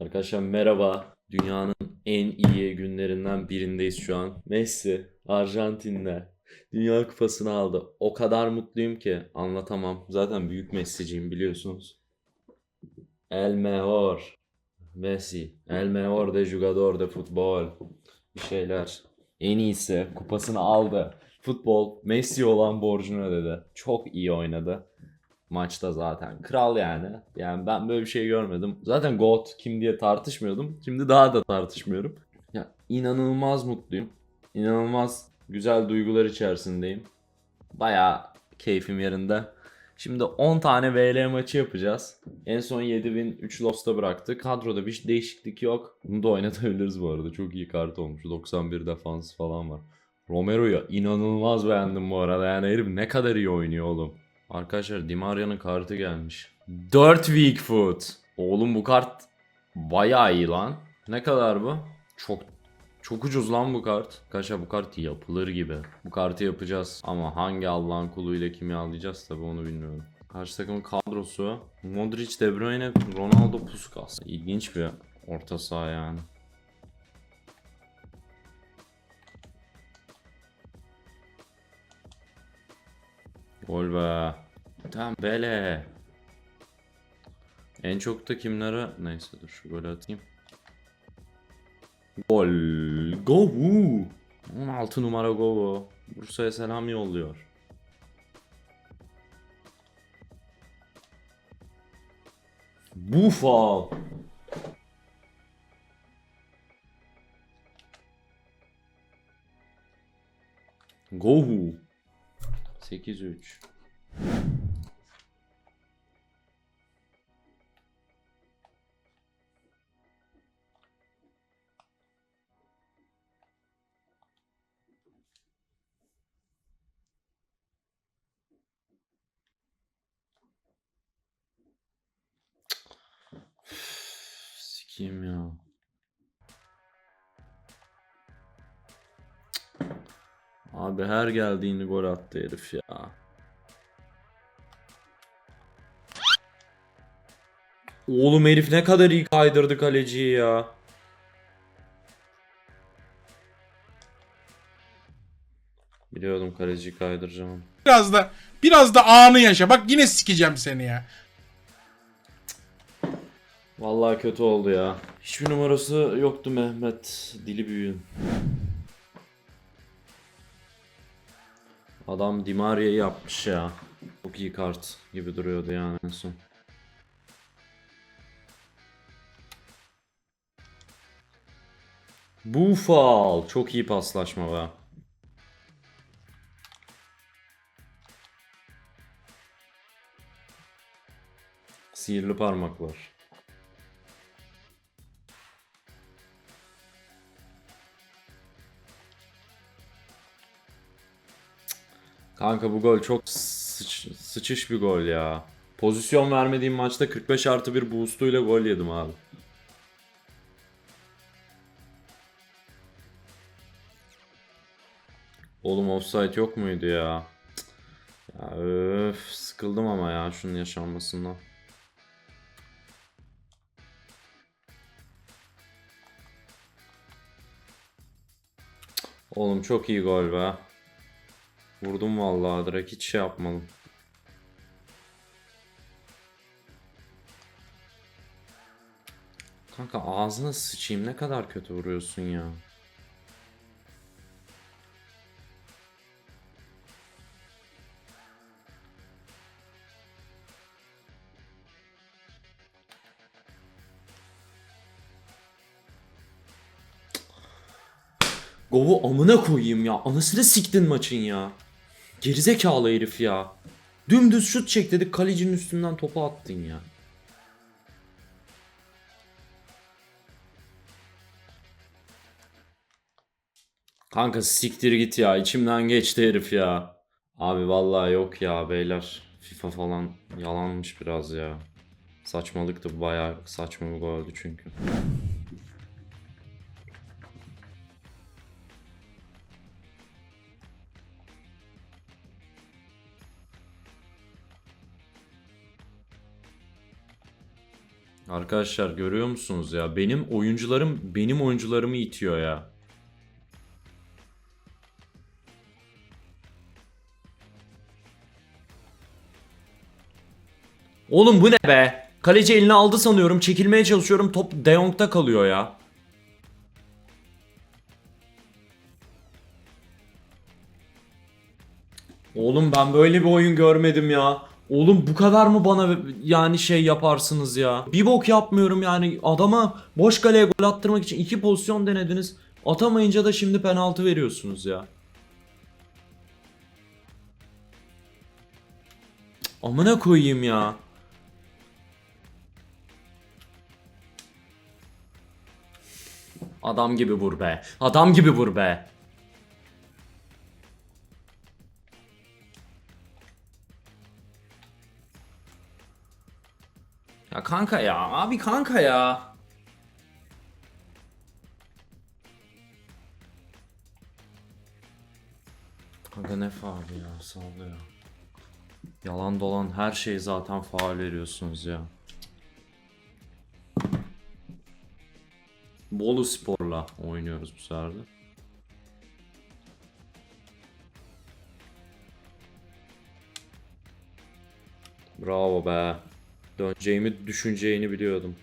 Arkadaşlar merhaba. Dünyanın en iyi günlerinden birindeyiz şu an. Messi Arjantin'de Dünya Kupası'nı aldı. O kadar mutluyum ki anlatamam. Zaten büyük Messi'ciyim biliyorsunuz. El mejor. Messi. El mejor de jugador de futbol. Bir şeyler. En iyisi. Kupasını aldı. Futbol Messi olan borcunu ödedi. Çok iyi oynadı maçta zaten. Kral yani. Yani ben böyle bir şey görmedim. Zaten GOAT kim diye tartışmıyordum. Şimdi daha da tartışmıyorum. Ya inanılmaz mutluyum. İnanılmaz güzel duygular içerisindeyim. Bayağı keyfim yerinde. Şimdi 10 tane VL maçı yapacağız. En son 7000 3 Lost'ta bıraktık. Kadroda bir değişiklik yok. Bunu da oynatabiliriz bu arada. Çok iyi kart olmuş. 91 defans falan var. Romero'yu inanılmaz beğendim bu arada. Yani herif ne kadar iyi oynuyor oğlum. Arkadaşlar Di Maria'nın kartı gelmiş. 4 weak foot. Oğlum bu kart bayağı iyi lan. Ne kadar bu? Çok çok ucuz lan bu kart. Kaşa bu kart yapılır gibi. Bu kartı yapacağız. Ama hangi Allah'ın kuluyla kimyalayacağız tabi onu bilmiyorum. Karşı takımın kadrosu Modric, De Bruyne, Ronaldo, Puskas. İlginç bir orta saha yani. Gol be. Tamam bele. En çok da kimlere... Neyse dur şu golü atayım. Gol. Govu. 16 numara Govu. Bursa'ya selam yolluyor. Bufal. Govu. 8-3. Abi her geldiğini gol attı herif ya. Oğlum herif ne kadar iyi kaydırdı kaleciyi ya. Biliyordum kaleciyi kaydıracağım. Biraz da biraz da anı yaşa. Bak yine sikeceğim seni ya. Vallahi kötü oldu ya. Hiçbir numarası yoktu Mehmet. Dili büyüğün. Adam Di Maria'yı yapmış ya. Çok iyi kart gibi duruyordu yani en son. Bufal. Çok iyi paslaşma be. Sihirli parmaklar. Kanka bu gol çok sıç- sıçış bir gol ya. Pozisyon vermediğim maçta 45 artı bir boostuyla gol yedim abi. Oğlum offside yok muydu ya? Ya öf sıkıldım ama ya şunun yaşanmasından. Oğlum çok iyi gol be. Vurdum vallahi direkt hiç şey yapmadım. Kanka ağzına sıçayım ne kadar kötü vuruyorsun ya. Govu amına koyayım ya. Anasını siktin maçın ya. Gerizekalı herif ya. Dümdüz şut çek dedik kalecinin üstünden topu attın ya. Kanka siktir git ya. içimden geçti herif ya. Abi vallahi yok ya beyler. FIFA falan yalanmış biraz ya. Saçmalıktı bayağı saçma bir goldü çünkü. Arkadaşlar görüyor musunuz ya? Benim oyuncularım benim oyuncularımı itiyor ya. Oğlum bu ne be? Kaleci eline aldı sanıyorum. Çekilmeye çalışıyorum. Top De Jong'da kalıyor ya. Oğlum ben böyle bir oyun görmedim ya. Oğlum bu kadar mı bana yani şey yaparsınız ya? Bir bok yapmıyorum yani adama boş kaleye gol attırmak için iki pozisyon denediniz. Atamayınca da şimdi penaltı veriyorsunuz ya. Amına koyayım ya. Adam gibi vur be. Adam gibi vur be. Ya kanka ya. Abi kanka ya. Kanka ne faali ya sallıyor. Yalan dolan her şeyi zaten faal veriyorsunuz ya. Bolu Spor'la oynuyoruz bu sefer de. Bravo be. Döneceğimi düşüneceğini biliyordum.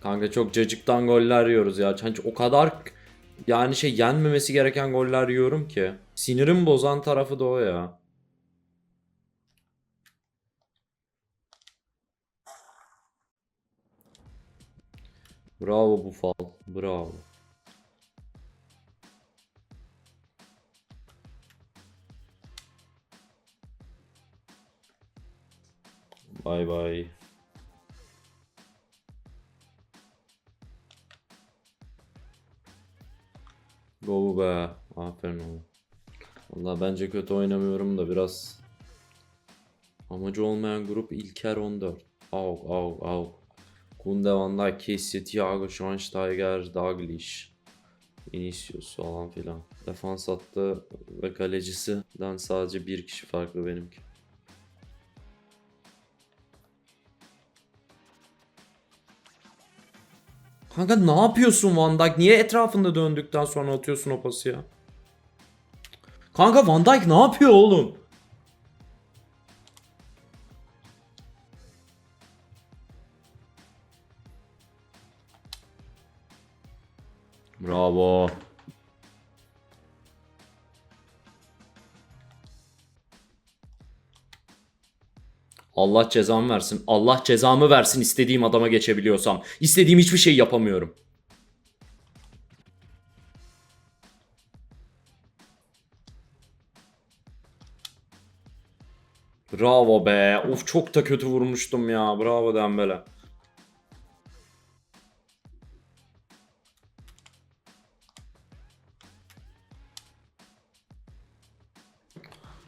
Kanka çok cacıktan goller yiyoruz ya. Hani o kadar yani şey yenmemesi gereken goller yiyorum ki. Sinirim bozan tarafı da o ya. Bravo bu fal. Bravo. Bay bay. Go be. Aferin oğlum. Valla bence kötü oynamıyorum da biraz amacı olmayan grup İlker 14. Aug, Aug, Aug. Kunde, Van Dijk, Kessie, Thiago, Schweinsteiger, Dalglish, Vinicius falan filan. Defans hattı ve kalecisinden sadece bir kişi farklı benimki. Kanka ne yapıyorsun Van Dijk? Niye etrafında döndükten sonra atıyorsun o pası ya? Kanka Van Dijk ne yapıyor oğlum? Bravo. Allah cezamı versin. Allah cezamı versin istediğim adama geçebiliyorsam. İstediğim hiçbir şey yapamıyorum. Bravo be. Of çok da kötü vurmuştum ya. Bravo Dembele.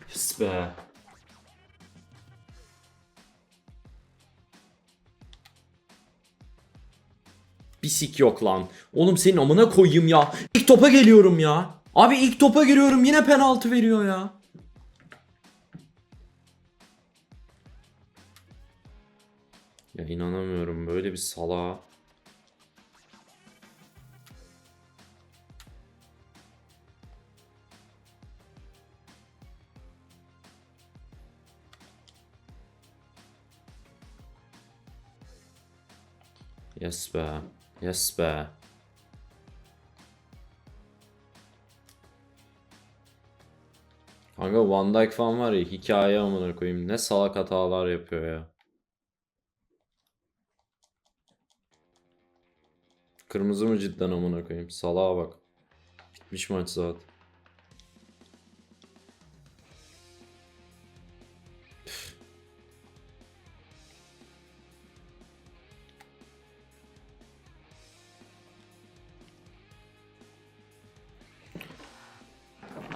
Yes be. Bisik yok lan. Oğlum senin amına koyayım ya. İlk topa geliyorum ya. Abi ilk topa giriyorum yine penaltı veriyor ya. Ya inanamıyorum böyle bir salağa. Yes be. Yes be. Kanka Van Dijk falan var ya hikaye amına koyayım. Ne salak hatalar yapıyor ya. Kırmızı mı cidden amına koyayım? Salağa bak. Bitmiş maç zaten.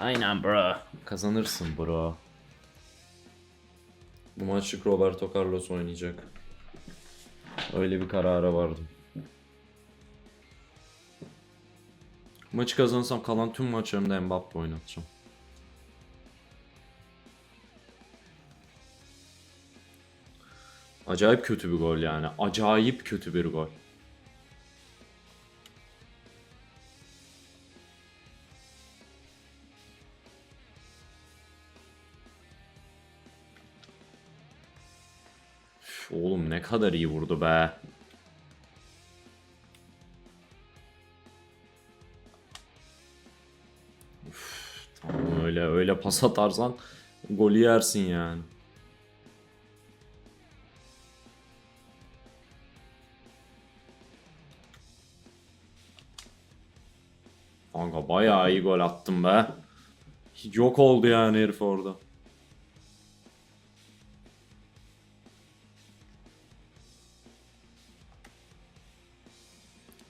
Aynen bro. Kazanırsın bro. Bu maçlık Roberto Carlos oynayacak. Öyle bir karara vardım. Maçı kazanırsam kalan tüm maçlarımda Mbappe oynatacağım. Acayip kötü bir gol yani. Acayip kötü bir gol. Oğlum ne kadar iyi vurdu be. Üf, Tamam öyle öyle pas atarsan golü yersin yani. Kanka bayağı iyi gol attım be. Yok oldu yani herif orada.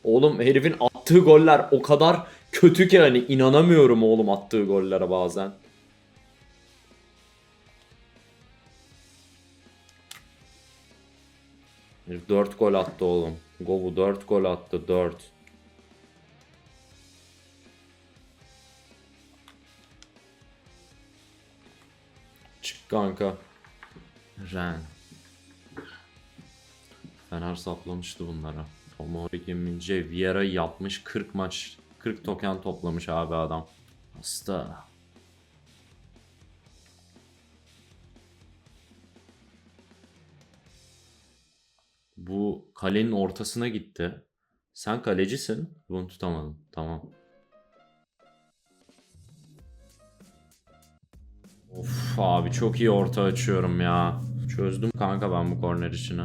Oğlum herifin attığı goller o kadar kötü ki hani inanamıyorum oğlum attığı gollere bazen. Herif 4 gol attı oğlum. Govu 4 gol attı 4. Çık kanka. Ren. Fener saplamıştı bunlara. Tomori Mince Vieira yapmış 40 maç 40 token toplamış abi adam. Hasta. Bu kalenin ortasına gitti. Sen kalecisin. Bunu tutamadın. Tamam. Of abi çok iyi orta açıyorum ya. Çözdüm kanka ben bu korner işini.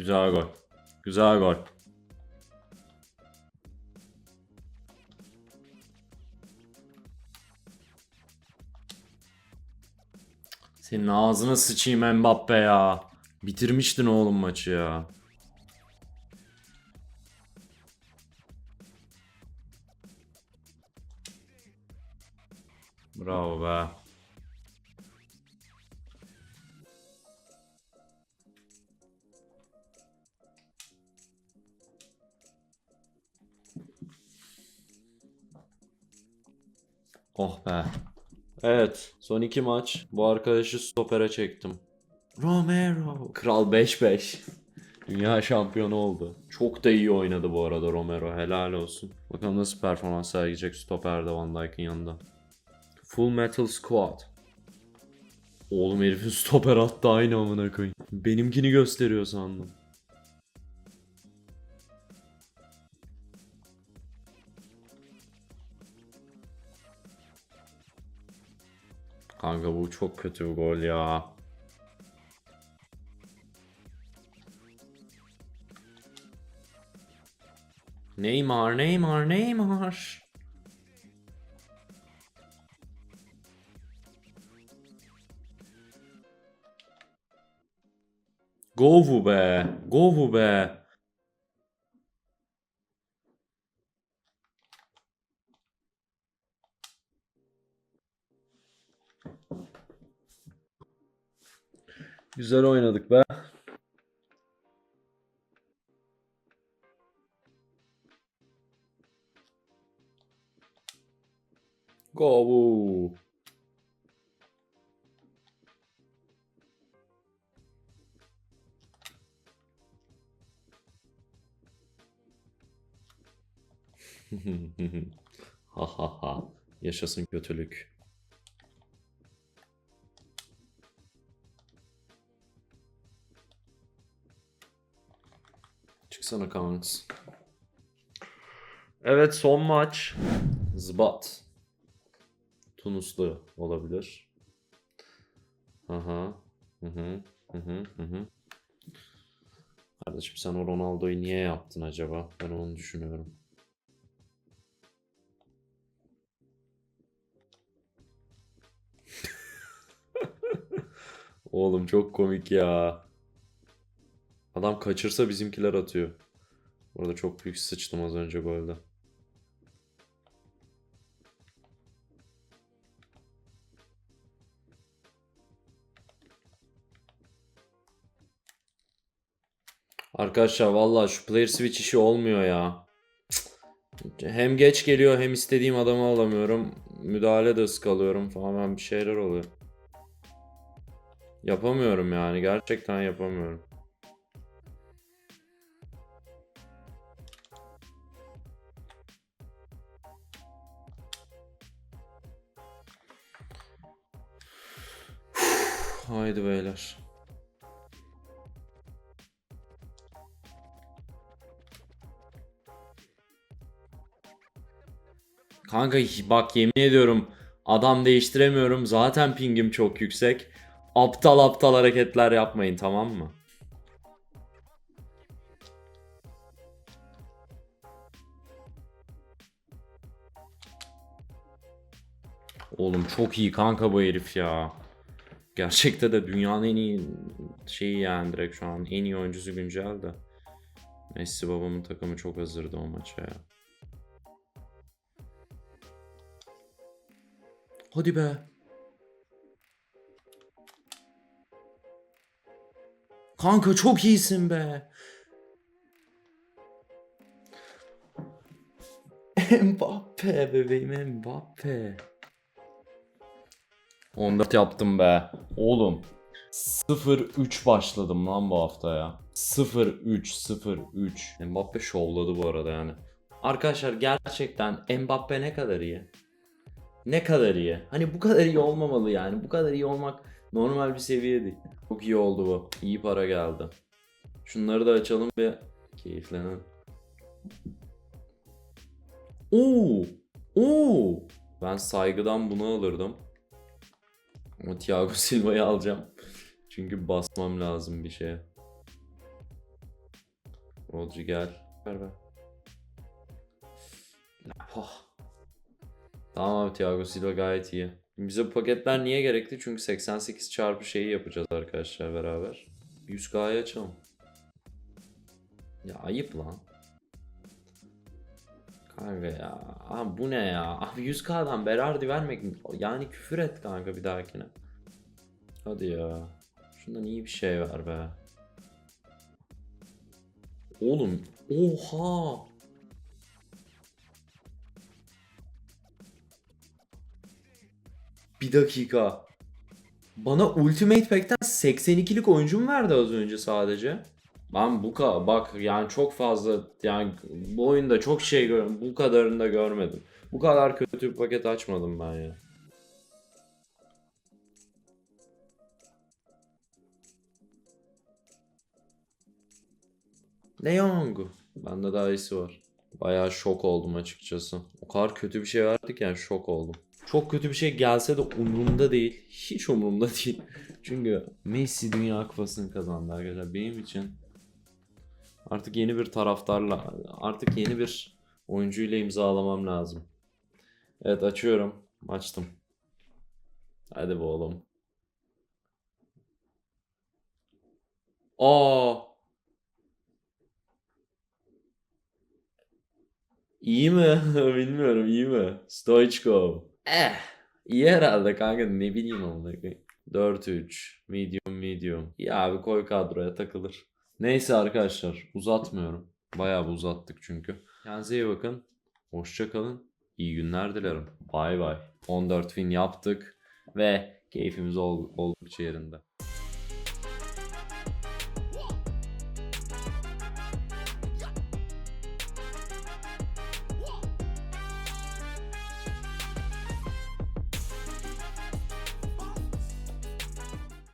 Güzel gol. Güzel gol. Senin ağzına sıçayım Mbappe ya. Bitirmiştin oğlum maçı ya. Bravo be. Oh be. Evet. Son iki maç. Bu arkadaşı stopere çektim. Romero. Kral 5-5. Dünya şampiyonu oldu. Çok da iyi oynadı bu arada Romero. Helal olsun. Bakalım nasıl performans sergileyecek stoperde Van Dijk'in yanında. Full Metal Squad. Oğlum herifin stoper attı aynı amına koyayım. Benimkini gösteriyor sandım. Kanka bu çok kötü bir gol ya. Neymar, Neymar, Neymar. Govu be, Govu be. Güzel oynadık be. Govu. ha ha ha. Yaşasın kötülük. Çıksana kanks. Evet son maç. Zbat. Tunuslu olabilir. Aha. Hı hı. Hı hı. Hı hı. Kardeşim sen o Ronaldo'yu niye yaptın acaba? Ben onu düşünüyorum. Oğlum çok komik ya. Adam kaçırsa bizimkiler atıyor. Orada çok büyük sıçtım az önce golde. Arkadaşlar vallahi şu player switch işi olmuyor ya. Hem geç geliyor hem istediğim adamı alamıyorum. müdahale de ıskalıyorum falan bir şeyler oluyor. Yapamıyorum yani gerçekten yapamıyorum. Haydi beyler. Kanka bak yemin ediyorum adam değiştiremiyorum. Zaten pingim çok yüksek. Aptal aptal hareketler yapmayın tamam mı? Oğlum çok iyi kanka bu herif ya. Gerçekte de dünyanın en iyi şeyi yani direkt şu an en iyi oyuncusu güncel de. Messi babamın takımı çok hazırdı o maça ya. Hadi be. Kanka çok iyisin be. Mbappe bebeğim Mbappe. 14 yaptım be. Oğlum 0-3 başladım lan bu hafta ya. 0-3 0-3. Mbappe şovladı bu arada yani. Arkadaşlar gerçekten Mbappe ne kadar iyi? Ne kadar iyi? Hani bu kadar iyi olmamalı yani. Bu kadar iyi olmak normal bir seviye değil. Çok iyi oldu bu. İyi para geldi. Şunları da açalım ve keyiflenin. Oo! Oo! Ben saygıdan bunu alırdım. Ama Thiago Silva'yı alacağım. Çünkü basmam lazım bir şeye. Rodri gel. Ver ver. Oh. Tamam abi Thiago Silva gayet iyi. Bize bu paketler niye gerekli? Çünkü 88 çarpı şeyi yapacağız arkadaşlar beraber. 100k'yı açalım. Ya ayıp lan. Kanka ya. Abi bu ne ya? Abi 100k'dan Berardi vermek mi? Yani küfür et kanka bir dahakine. Hadi ya. Şundan iyi bir şey ver be. Oğlum. Oha. Bir dakika. Bana Ultimate Pack'ten 82'lik oyuncu mu verdi az önce sadece? Ben bu ka bak yani çok fazla yani bu oyunda çok şey gördüm. Bu kadarını da görmedim. Bu kadar kötü bir paket açmadım ben ya. De Jong. Bende daha iyisi var. Bayağı şok oldum açıkçası. O kadar kötü bir şey verdik yani şok oldum. Çok kötü bir şey gelse de umurumda değil. Hiç umurumda değil. Çünkü Messi Dünya Kupası'nı kazandı arkadaşlar. Benim için artık yeni bir taraftarla, artık yeni bir oyuncuyla imzalamam lazım. Evet açıyorum. Açtım. Hadi be oğlum. Aa! İyi mi? Bilmiyorum iyi mi? Stoichkov. Eh. İyi herhalde kanka ne bileyim onu. 4-3. Medium medium. İyi abi koy kadroya takılır. Neyse arkadaşlar uzatmıyorum. Bayağı bir uzattık çünkü. Kendinize iyi bakın. Hoşça kalın. İyi günler dilerim. Bay bay. 14 fin yaptık ve keyfimiz ol- oldukça yerinde.